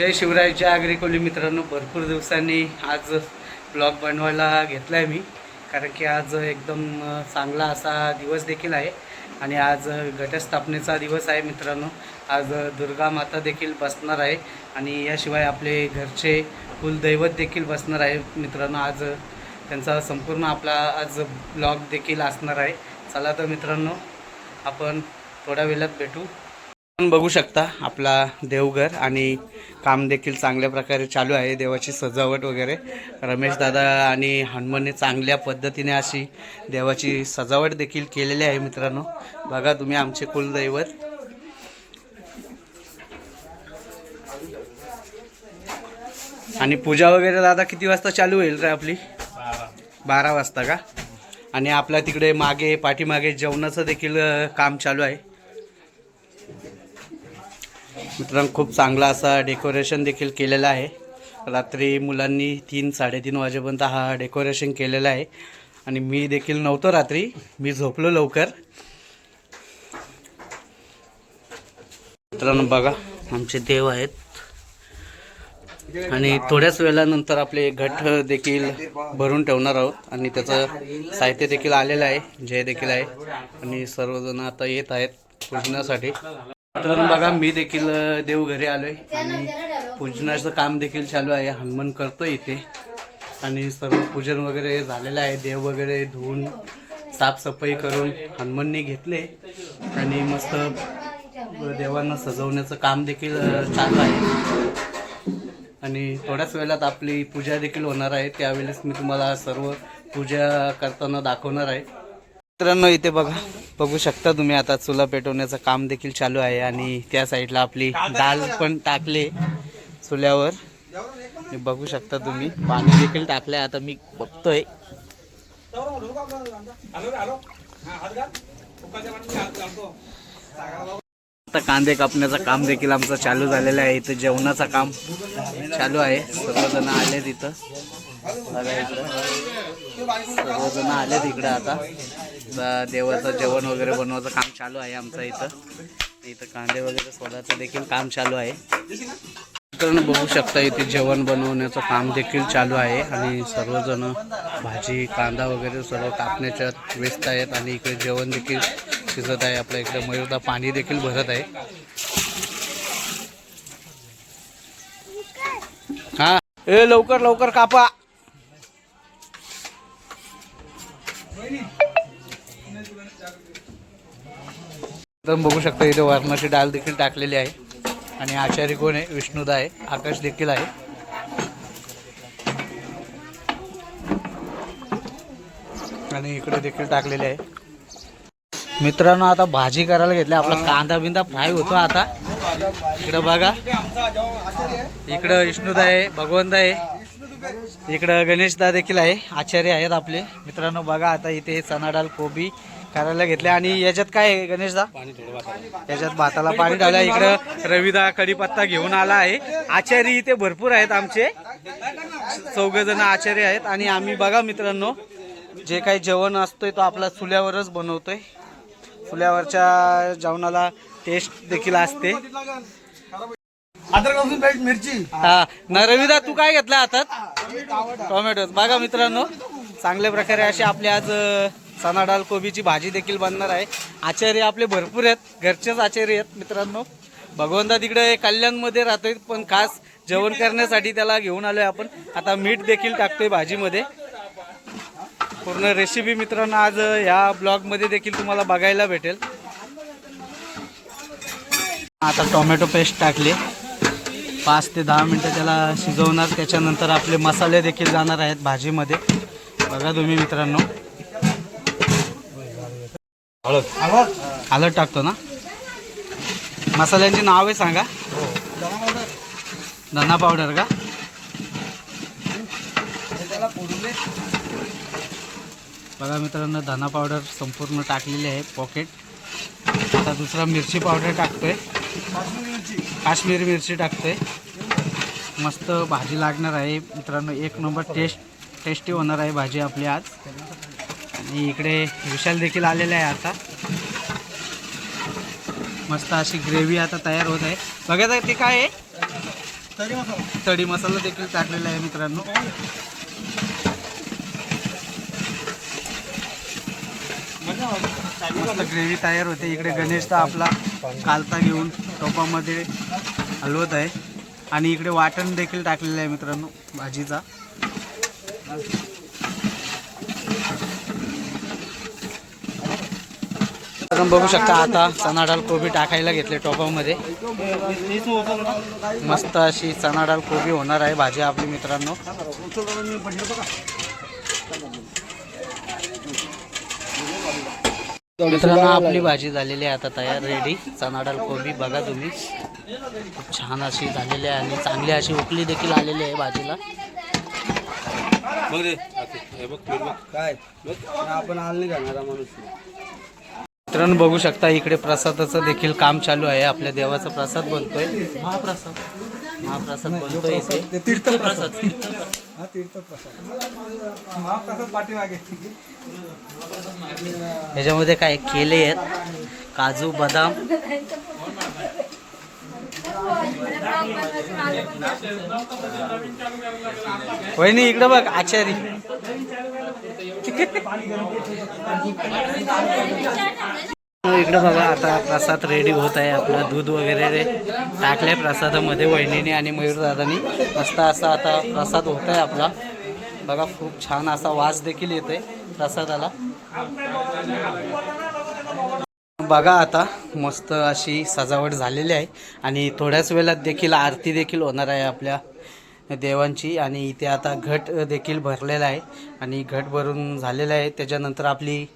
जय शिवरायच्या आगरी कोली मित्रांनो. भरपूर दिवसांनी आज ब्लॉग बनवायला घेतला आहे मी. कारण की आज एकदम चांगला असा दिवस देखील आहे. आणि आज घटस्थापनेचा दिवस आहे मित्रांनो. आज दुर्गा माता देखील बसणार आहे. आणि याशिवाय आपले घरचे कुलदैवत देखील बसणार आहे मित्रांनो. आज त्यांचा संपूर्ण आपला आज ब्लॉग देखील असणार आहे. चला तर मित्रांनो आपण थोड्या वेळात भेटू. बघू शकता आपला देवघर आणि काम देखील चांगल्या प्रकारे चालू आहे. देवाची सजावट वगैरे. रमेश दादा आणि हनुमानने चांगल्या पद्धतीने अशी देवाची सजावट देखील केलेली आहे मित्रांनो. बघा तुम्ही आमचे कुलदैवत. आणि पूजा वगैरे दादा किती वाजता चालू होईल रे आपली? बारा वाजता का? आणि आपल्या तिकडे मागे पाठीमागे जेवणाचं देखील काम चालू आहे. मित्रांनो खूप चांगला असा डेकोरेशन देखील केलेला आहे. रात्री मुलांनी तीन साडेतीन वाजेपर्यंत हा डेकोरेशन केलेला आहे. आणि मी देखील नव्हतो रात्री मी झोपलो लवकर. मित्रांनो बघा आमचे देव आहेत. आणि थोड्याच वेळानंतर आपले घट देखील भरून ठेवणार आहोत. आणि त्याचं साहित्य देखील आलेलं आहे जय देखील आहे. आणि सर्वजण आता येत आहेत पूजनासाठी. तर बघा मी देखील देवघरी आलोय आणि पूजनाचं काम देखील चालू आहे. हनुमान करतो इथे. आणि सर्व पूजन वगैरे झालेलं आहे. देव वगैरे धुवून साफसफाई करून हनुमानने घेतले. आणि मस्त देवांना सजवण्याचं काम देखील चालू आहे. आणि थोड्याच वेळात आपली पूजा देखील होणार आहे. त्यावेळेस मी तुम्हाला सर्व पूजा करताना दाखवणार आहे. मित्रांनो इथे बघा. बघू शकता तुम्ही आता चुला पेटवण्याचं काम देखील चालू आहे आणि त्या साईडला आपली डाल पण टाकले चुल्यावर. बघू शकता तुम्ही पाणी देखील टाकलंय. आता मी बघतोय. आता कांदे कापण्याचं काम देखील आमचं चालू झालेलं आहे. इथं जेवणाचं काम चालू आहे. सर्वजण आले तिथं सर्वजण आले तिकडं आता. देवाचं जेवण वगैरे बनवायचं काम चालू आहे आमचं इथं. इथं कांदे वगैरे सोडायचं देखील काम चालू आहे. मित्रांनो बघू शकता इथे जेवण बनवण्याचं काम देखील चालू आहे आणि सर्वजण भाजी कांदा वगैरे सर्व कापण्याच्या व्यस्त आहेत आणि इकडे जेवण देखील शिजत आहे. आपल्या इकडे मयूरदा पाणी देखील भरत आहे. हा. ए लवकर लवकर कापा. एकदम बघू शकता इथे वरणाची डाळ देखील टाकलेली आहे. आणि आचार्य कोण आहे विष्णुदा आहे आकाश देखील आहे. आणि इकडे देखील टाकलेले आहे. मित्रांनो आता भाजी करायला घेतली आपला कांदा बिंदा फ्राय होतो आता. इकडं बघा. इकडं विष्णुदा आहे भगवंत आहे. इकडं गणेशदा देखील आहे. आचार्य आहेत आपले. मित्रांनो बघा आता इथे चना डाळ कोबी करायला घेतले. आणि याच्यात काय आहे गणेशदा? याच्यात भाताला पाणी टाकलं इकडं रविदा कढीपत्ता घेऊन आला आहे. आचार्य इथे भरपूर आहेत आमचे. चौघ जण आचार्य आहेत. आणि आम्ही बघा मित्रांनो जे काही जेवण असतोय तो आपला चुल्यावरच बनवतोय. चुल्यावरच्या जेवणाला टेस्ट देखील असते. मिरची हा न रविदा तू काय घेतला हातात? टोमॅटो बघा मित्रांनो चांगल्या प्रकारे अशी आपली आज चणा चना डाळ कोबीची भाजी देखील बनणार आहे. आचार्य आपले भरपूर आहेत. घरचेच आचार्य आहेत मित्रांनो. भगवंता तिकडे कल्याणमध्ये राहतोय पण खास जेवण करण्यासाठी त्याला घेऊन आलोय आपण. आता मीठ देखील टाकतोय भाजीमध्ये. पूर्ण रेसिपी मित्रांनो आज ह्या ब्लॉगमध्ये देखील तुम्हाला बघायला भेटेल. आता टोमॅटो पेस्ट टाकले. पाच ते दहा मिनटं त्याला शिजवणार. त्याच्यानंतर आपले मसाले देखील जाणार आहेत भाजीमध्ये. बघा तुम्ही मित्रांनो. हळद. हळद? टाकतो ना? मसाल्यांची नावे सांगा. धना पावडर का? बघा मित्रांनो धना पावडर संपूर्ण टाकलेली आहे पॉकेट आता दुसरा मिरची पावडर टाकतोय. काश्मीरी मिरची. टाकतोय. मस्त भाजी लागणार आहे. मित्रांनो एक नंबर टेस्ट टेस्टी होणार आहे भाजी आपली आज. आणि इकडे विशाल देखील आलेला आहे आता. मस्त अशी ग्रेव्ही आता तयार होत आहे. बघा ते काय आहे? मसाला. तडी मसाला देखील टाकलेला आहे मित्रांनो. मस्त ग्रेव्ही तयार होते. इकडे गणेश तर आपला कालता घेऊन टोपामध्ये हलवत आहे. आणि इकडे वाटण देखील टाकलेलं आहे मित्रांनो भाजीचा. आपण बघू शकता आता चणा डाळ कोबी टाकायला घेतले टोपामध्ये. मस्त अशी चणा डाळ कोबी होणार आहे भाजी आपली मित्रांनो. मित्रांनो आपली भाजी झालेली आहे आता तयार रेडी चणा डाळ कोबी बघा तुम्ही. खूप छान अशी झालेली आहे आणि चांगली अशी उकली देखील आलेली आहे भाजीला. बघ रे. काय? आपण आल नाही माणूस मित्रांनो बघू शकता इकडे प्रसादाचं देखील काम चालू आहे. आपल्या देवाचा प्रसाद बनतोय. महाप्रसाद. महाप्रसाद बनतोय इथे. हा ह्याच्यामध्ये काय केले आहेत? काजू बदाम. वहिनी इकडे बघ आचारी. इकडं बघा आता प्रसाद रेडी होत आहे. आपला दूध वगैरे टाकले प्रसादामध्ये वहिनीने आणि मयूर दादानी. मस्त असा आता प्रसाद होत आहे आपला. बघा खूप छान असा वास देखील येतोय प्रसादाला. बघा आता मस्त अशी सजावट झालेली आहे. आणि थोड्याच वेळात देखील आरती देखील होणार आहे आपल्या देवांची. आणि इथे आता घट देखील भरलेला आहे. आणि घट भरून झालेला आहे. त्याच्यानंतर आपली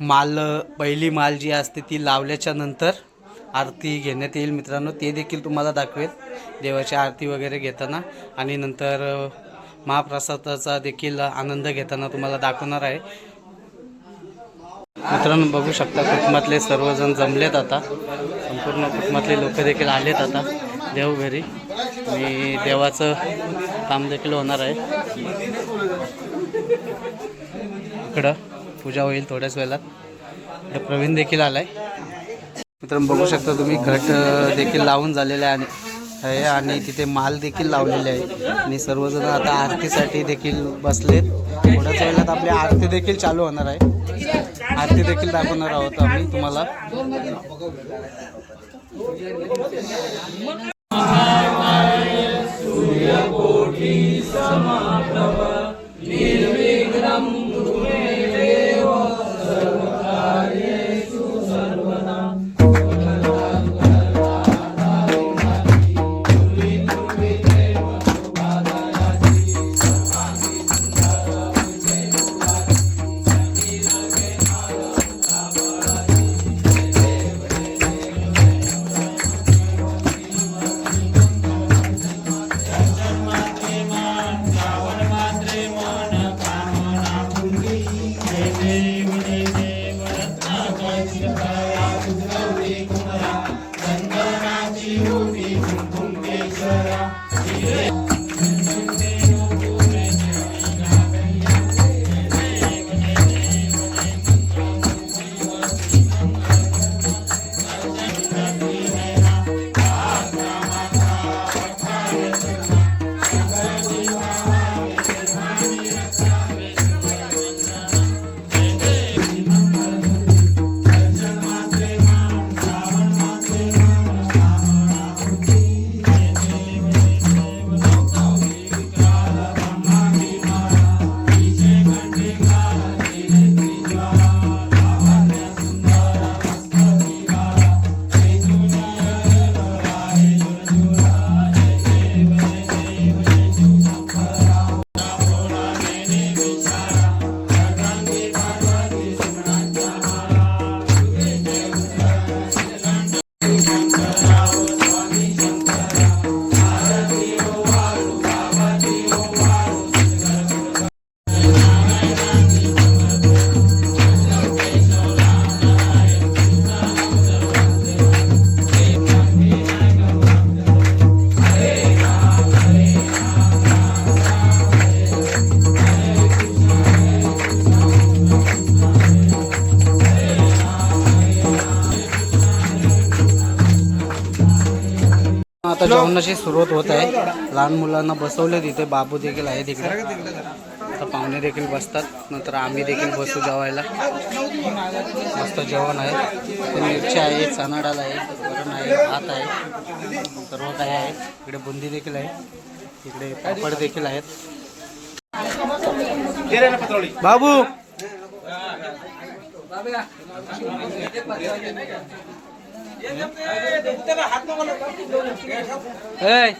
माल पहिली माल जी असते ती लावल्याच्या नंतर आरती घेण्यात येईल मित्रांनो. ते देखील तुम्हाला दाखवेल देवाची आरती वगैरे घेताना. आणि नंतर महाप्रसादाचा देखील आनंद घेताना तुम्हाला दाखवणार आहे. मित्रांनो बघू शकता कुटुंबातले सर्वजण जमलेत आता. संपूर्ण कुटुंबातले लोक देखील आलेत आता देवघरी मी आणि देवाचं काम देखील होणार आहे. इकडं पूजा होईल थोड्याच वेळात. प्रवीण देखील आलाय. मित्रांनो बघू शकता तुम्ही घट देखील लावून झालेले आहे आणि आहे आणि तिथे माल देखील लावलेले आहे आणि सर्वजण आता आरतीसाठी देखील बसलेत. थोड्याच वेळात आपली आरती देखील चालू होणार आहे. आरती देखील दाखवणार आहोत आम्ही तुम्हाला. जेवणाची सुरुवात होत आहे. लहान मुलांना बसवले तिथे. बाबू देखील आहे तिकडे. आता पाहुणे देखील बसतात. नंतर आम्ही देखील बसू जेवायला. मस्त जेवण आहे. मिरची आहे चणा डाळ आहे वरण आहे भात आहे. सर्व काही आहे. इकडे बुंदी देखील आहे. इकडे पापड देखील आहेत. बाबू! ए